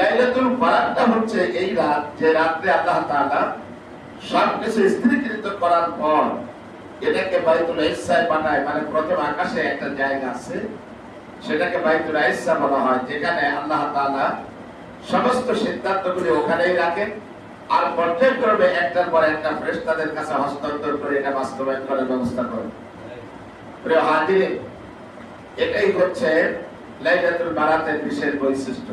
লাইলাতুল বারাতটা হচ্ছে এই রাত, যে রাত্রে আল্লাহ তাআলা সব কিছু স্থিরীকৃত করার পর এটাকে বাইতুল পাঠায় মানে প্রথম আকাশে একটা জায়গা আছে, সেটাকে বাইতুল বলা হয়, যেখানে আল্লাহ তাআলা সমস্ত সিদ্ধান্তগুলি ওখানেই রাখেন আর পর্যায়ক্রমে একটার পর একটা ফেরেশতাদের কাছে হস্তান্তর করে এটা বাস্তবায়ন করার ব্যবস্থা করেন। প্রিয় এটাই হচ্ছে লাইলাতুল বারাতের বিশেষ বৈশিষ্ট্য।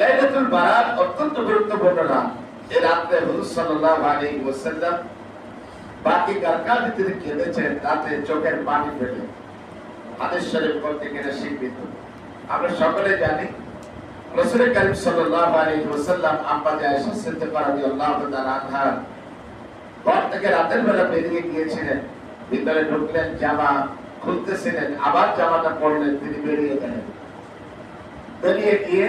লাইলাতুল বারাত অত্যন্ত গুরুত্বপূর্ণ রাত এই রাতে হুজুর সাল্লাল্লাহু আলাইহি ওয়াসাল্লাম বাকি কারকার ভিতরে কেঁদেছেন, তাতে চোখের পানি ফেলে। হাদিস শরীফ করতে গেলে স্বীকৃত। আমরা সকলে জানি, রাসূল করিম সাল্লাল্লাহু আলাইহি ওয়াসাল্লাম আম্মা আয়েশা সিদ্দিকা রাদিয়াল্লাহু তাআলা আনহা ঘর থেকে রাতের বেলা বেরিয়ে গিয়েছিলেন। ভিতরে ঢুকলেন, জামা খুলতেছিলেন, আবার জামাটা পরলেন, তিনি বেরিয়ে গেলেন। বেরিয়ে গিয়ে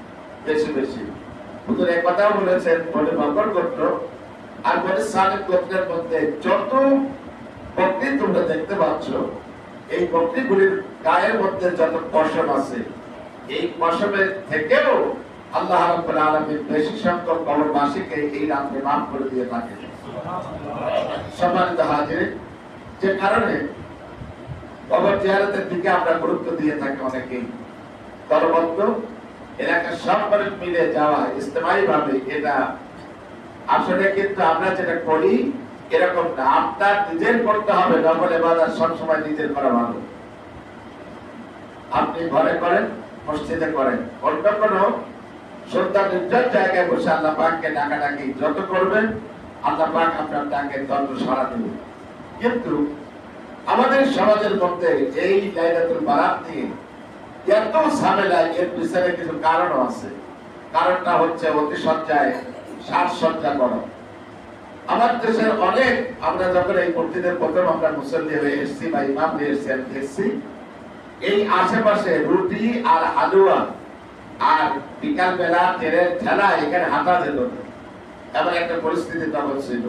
বেশি বেশি। হুজুর এক বলেছেন, বলে আর বলে গোত্রের মধ্যে যত তোমরা দেখতে পাচ্ছ, এই গায়ের মধ্যে যত পশম আছে, এই পশমের থেকেও আল্লাহ আলামিন বেশি সংখ্যক কবরবাসীকে এই রাত্রে মাফ করে দিয়ে থাকে। সম্মানিত হাজির, যে কারণে কবর জিয়ারতের দিকে আমরা গুরুত্ব দিয়ে থাকি অনেকেই। এলাকার সব মানুষ মিলে যাওয়া ইস্তেমাই ভাবে এটা আসলে কিন্তু আমরা যেটা করি, এরকম না। আপনার নিজের করতে হবে, নকল এবাদার সবসময় নিজের করা ভালো। আপনি ঘরে করেন, মসজিদে করেন, অন্য কোনো সন্তান নির্জন জায়গায় বসে আল্লাহ পাককে ডাকাডাকি যত করবেন, আল্লাহ পাক আপনার ডাকে তত সারা দেবে। কিন্তু আমাদের সমাজের মধ্যে এই লাইলাতুল বারাত নিয়ে এত ঝামেলা এর পিছনে কিছু আছে। কারণটা হচ্ছে অতি সজ্জায় সাজসজ্জা আমার দেশের অনেক, আমরা যখন এই প্রথম আমরা মুসল্লি হয়ে এসেছি বা ইমাম হয়ে এসেছি, আমি দেখছি এই আশেপাশে রুটি আর আর বিকাল বেলা তেলের ঠেলা এখানে হাঁটা যেত এমন একটা পরিস্থিতি তখন ছিল।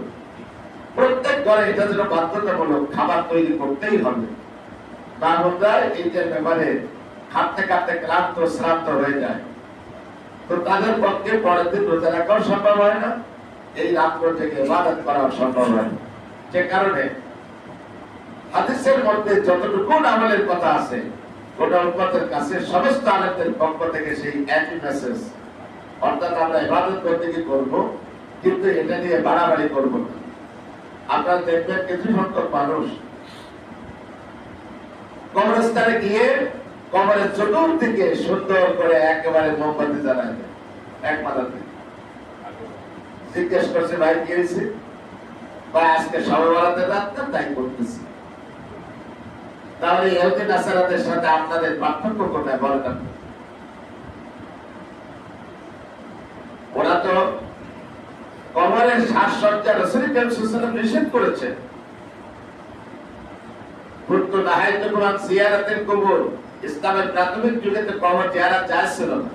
প্রত্যেক ঘরে এটা যেন বাধ্যতামূলক খাবার তৈরি করতেই হবে। বাংলার এইটার ব্যাপারে খাটতে খাটতে ক্লান্ত, শ্রান্ত হয়ে যায়। তো তাদের পক্ষে পরের দিন রোজা রাখাও সম্ভব হয় না। এই রাত্র থেকে ইবাদত করা সম্ভব হয় না। যে কারণে হাদিসের মধ্যে যতটুকু আমলের কথা আছে, গোটা উম্মতের কাছে সমস্ত আলেমদের পক্ষ থেকে সেই একই মেসেজ অর্থাৎ আমরা ইবাদত করতে কি করব, কিন্তু এটা নিয়ে বাড়াবাড়ি করব না। আপনারা দেখবেন কিছু সংখ্যক মানুষ কবরস্থানে গিয়ে কবরের চতুর্দিকে সুন্দর করে একেবারে মোমবাতি জ্বালায়। এক জিজ্ঞেস করছে, ভাই, কি বা আজকে সবাই রাখতাম তাই করতেছি। তাহলে সাথে আপনাদের পার্থক্য কোথায় বলেন? ওরা তো কবরের সাজসজ্জা রসুল সাল্লাল্লাহু নিষেধ করেছে কুনতু নাহাইতুকুম আন জিয়ারাতিল কুবুর। ইসলামের প্রাথমিক যুগে তো কবর জিয়ারত জায়েজ ছিল না।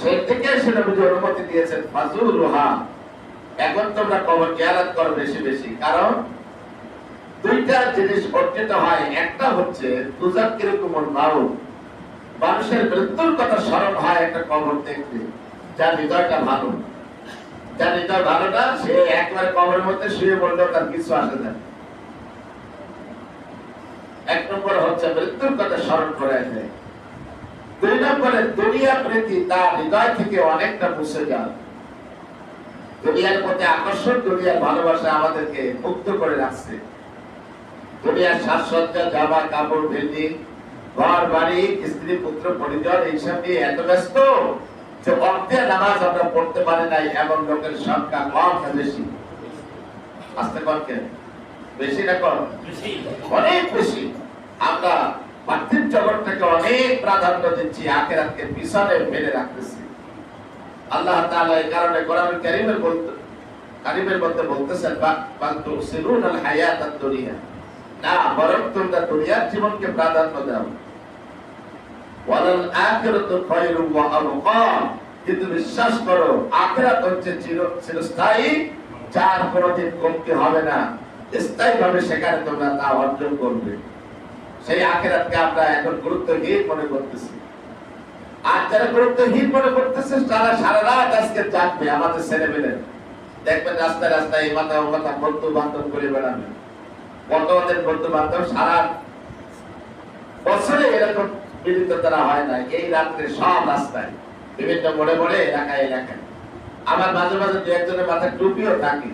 সেই থেকে সেটা বুঝে অনুমতি দিয়েছেন ফাজুরুহা এখন তোমরা কবর জিয়ারত করো বেশি বেশি। কারণ দুইটা জিনিস অর্জিত হয়। একটা হচ্ছে তুজাক্কিরুকুমুল মাউত মানুষের মৃত্যুর কথা স্মরণ হয় একটা কবর দেখতে। যার হৃদয়টা ভালো। যার হৃদয় ভালো না সে একবারে কবরের মধ্যে শুয়ে বললেও তার কিছু আসে না। এক নম্বর হচ্ছে মৃত্যুর কথা স্মরণ করে দেয় দুই নম্বরে দুনিয়া প্রীতি তার হৃদয় থেকে অনেকটা মুছে যায়। দুনিয়ার প্রতি আকর্ষণ, দুনিয়ার ভালোবাসা আমাদেরকে মুক্ত করে রাখছে। দুনিয়ার সাজসজ্জা, জামা, কাপড় বিল্ডিং ঘর, বাড়ি, স্ত্রী, পুত্র, পরিজন এইসব নিয়ে এত ব্যস্ত যে অর্থে নামাজ আমরা পড়তে পারি নাই, এমন লোকের সংখ্যা কম বেশি। আসতে কেন বেশি না কম? অনেক বেশি। আমরা পার্থিব জগৎটাকে অনেক প্রাধান্য দিচ্ছি আখেরাতকে পিছনে ফেলে রাখতেছি। আল্লাহ তাআলা এই কারণে কোরআন কারীমের বলতে কারীমের মধ্যে বলতেছেন বা বাল তুসিরুন আল হায়াত দুনিয়া। না বরং তোমরা দুনিয়ার জীবনকে প্রাধান্য দাও। ওয়ালাল আখিরাতু খায়রুম ওয়া আবকা। কিন্তু বিশ্বাস করো আখিরাত হচ্ছে চিরস্থায়ী যার কোনোদিন কমতি হবে না। স্থায়ী ভাবে সেখানে তোমরা তা অর্জন করবে। সেই আখিরাতকে আমরা এখন গুরুত্বহীন মনে করতেছি। আর যারা গুরুত্বহীন মনে করতেছে, তারা সারা রাত আজকে জাগবে আমাদের ছেলেমেয়েদের। দেখবেন রাস্তায় রাস্তায় এই মাথা ও মাথা বন্ধু বান্ধব করে বেড়াবে। ওদের বন্ধু বান্ধব সারা বছরে এরকম মিলিত তারা হয় না। এই রাত্রে সব রাস্তায় বিভিন্ন মোড়ে মোড়ে এলাকায় এলাকায়। আমার মাঝে মাঝে দু একজনের মাথায় টুপিও থাকে।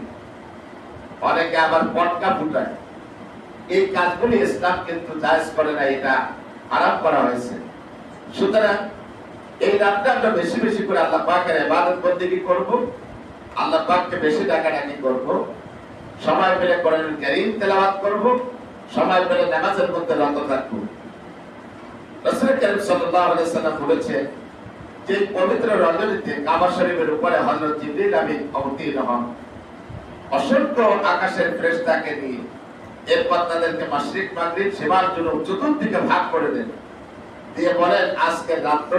অনেকে আবার পটকা ফুটায়। এই কাজগুলি ইসলাম কিন্তু জায়েজ করে না, এটা আরাম করা হয়েছে। সুতরাং এই রাতটা আমরা বেশি বেশি করে আল্লাহ পাকের ইবাদত বন্দেগী করব? আল্লাহ পাককে বেশি ডাকাডাকি করব? সময় পেলে কোরআন কারীম তেলাওয়াত করব, সময় পেলে নামাজের মধ্যে রত থাকব। যে পবিত্র রজনীতে কাবা শরীফের উপরে হযরত জিবরিল আমিন অবতীর্ণ হন। অসংখ্য আকাশের ফেরেশতাকে নিয়ে। এরপর তাদেরকে মাশরিক, মাগরিব সেবার জন্য চতুর্দিকে ভাগ করে দেন। দিয়ে বলেন, আজকে রাত্র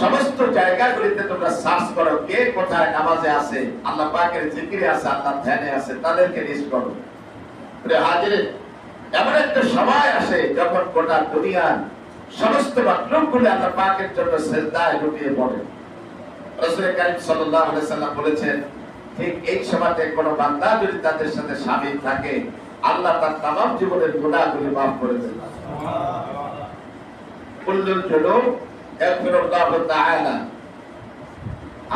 সমস্ত জায়গাগুলিতে তোমরা সার্চ করো, কে কোথায় নামাজে আছে, আল্লাহ পাকের জিকিরে আছে, আল্লাহ ধ্যানে আছে, তাদেরকে লিস্ট করো। হাজিরিন, এমন একটা সময় আসে যখন গোটা দুনিয়ার সমস্ত মাকলুকগুলি আল্লাহ পাকের জন্য সেজদায় লুটিয়ে পড়ে। রাসূল কারীম সাল্লাম বলেছেন ঠিক এই সময়তে কোনো বান্দা যদি তাদের সাথে শামিল থাকে, আল্লাহ তার তামাম জীবনের গুনাহগুলি মাফ করে দেন।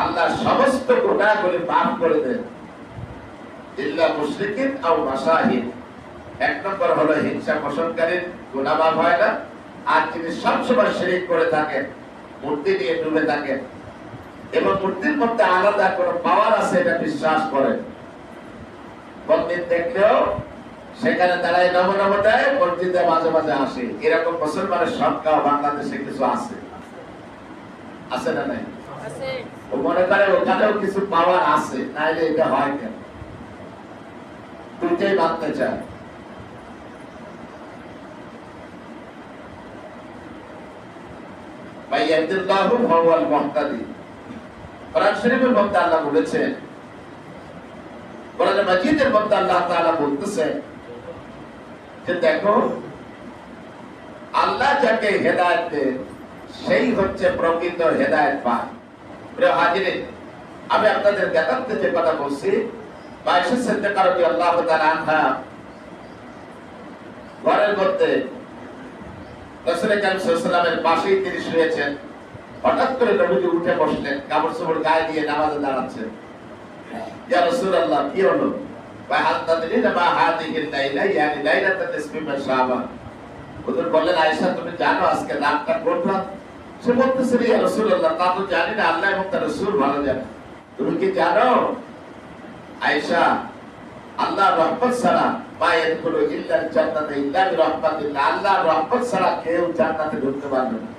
আল্লাহ সমস্ত গুনাহগুলি মাফ করে দেন। ইল্লা মুশরিকিন আও মাসাহিদ এক নম্বর হলো হিংসা পোষণকারীর গুনাহ মাফ হয় না। আর যিনি সবসময় শিরিক করে থাকেন, মূর্তি নিয়ে ডুবে থাকেন এবং মূর্তির মধ্যে আলাদা কোনো পাওয়ার আছে এটা বিশ্বাস করে। মন্দির দেখলেও সেখানে তারা নম দেয় মসজিদে মাঝে মাঝে আসে। এরকম মুসলমানের সংখ্যা বাংলাদেশে কিছু আছে। আছে না নাই? ও মনে করে ওখানেও কিছু পাওয়ার আছে নাইলে এটা হয় কেন? দুইটাই মানতে চায়। ভাই ইয়াহদিল্লাহু ফাহুয়াল মুহতাদি। কোরআন শরীফের আল্লাহ বলেছেন, কোরআন মাজিদের আল্লাহ তাআলা বলতেছেন যে দেখো, আল্লাহ যাকে হেদায়েত দেন, সেই হচ্ছে প্রকৃত হেদায়েত পায়। প্রিয় আমি আপনাদের জ্ঞাতার্থে যে কথা বলছি বাইশে রাদিয়াল্লাহু তাআলা ঘরের মধ্যে রাসূল আলাইহি ওয়াসাল্লামের পাশেই তিনি শুয়েছেন। হঠাৎ করে নবীজি উঠে বসলেন কাপড় চোপড় গায়ে দিয়ে নামাজে দাঁড়াচ্ছেন। রাসূলুল্লাহ, কি হলো? বললেন, আয়েশা, তুমি জানো আজকে রাতটা কোন রাত? সে বলতেছে, ইয়া রাসূলুল্লাহ, তা তো জানি না, আল্লাহ এবং তার রাসূল ভালো জানে। তুমি কি জানো? আয়েশা আল্লাহ রহমত ছাড়া মায়ের কোনো ইল্লাল জান্নাতে ইল্লা বিরহমাতিল্লাহ আল্লাহ রহমত ছাড়া কেউ জান্নাতে ঢুকতে পারবে না।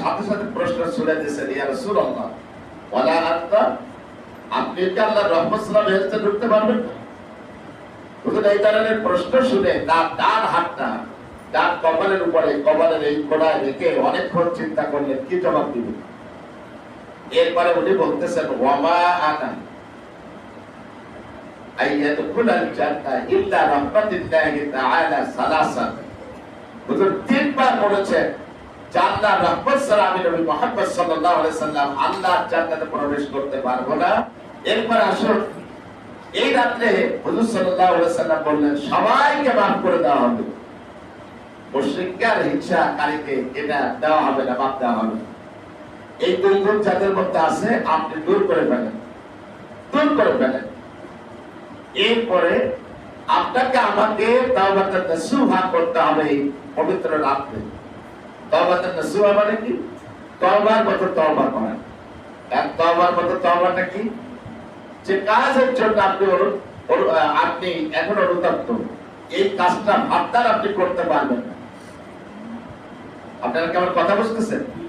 সাথে সাথে প্রশ্ন ছুড়ে দিয়েছেন আনতা? আপনি কি ঢুকতে পারবেন এই প্রশ্ন শুনে তার ডান হাতটা কপালের উপরে, কপালের এই রেখে অনেকক্ষণ চিন্তা করলেন, কি জবাব দিবেন এরপরে উনি বলতেছেন, ওয়ামা আনা আইয়াদখুলাল জান্নাহ ইল্লা তাআলা তিনবার বলেছেন জান্নাত রহমত আমি নবী মুহাম্মদ সাল্লাল্লাহু আলাইহি সাল্লাম আল্লাহর জান্নাতে প্রবেশ করতে পারব না। এরপর আসুন, এই রাত্রে হুজুর সাল্লাল্লাহু আলাইহি সাল্লাম বললেন, সবাইকে মাফ করে দেওয়া হবে। মুশরিককে আর হিংসাকারীকে এটা দেওয়া হবে না, মাফ দেওয়া হবে এই দুই যাদের মধ্যে আছে, আপনি দূর করে ফেলেন, দূর করে ফেলেন। এরপরে আপনাকে আমাকে করতে হবে পবিত্র রাত্রে। মানে কি? তওবার তওবা করা আর তওবার তওবাটা কি? যে কাজের জন্য আপনি আপনি এখন অনুতপ্ত। এই কাজটা ভাবতার আপনি করতে পারবেন না। আপনারা কি আমার কথা বুঝতেছেন?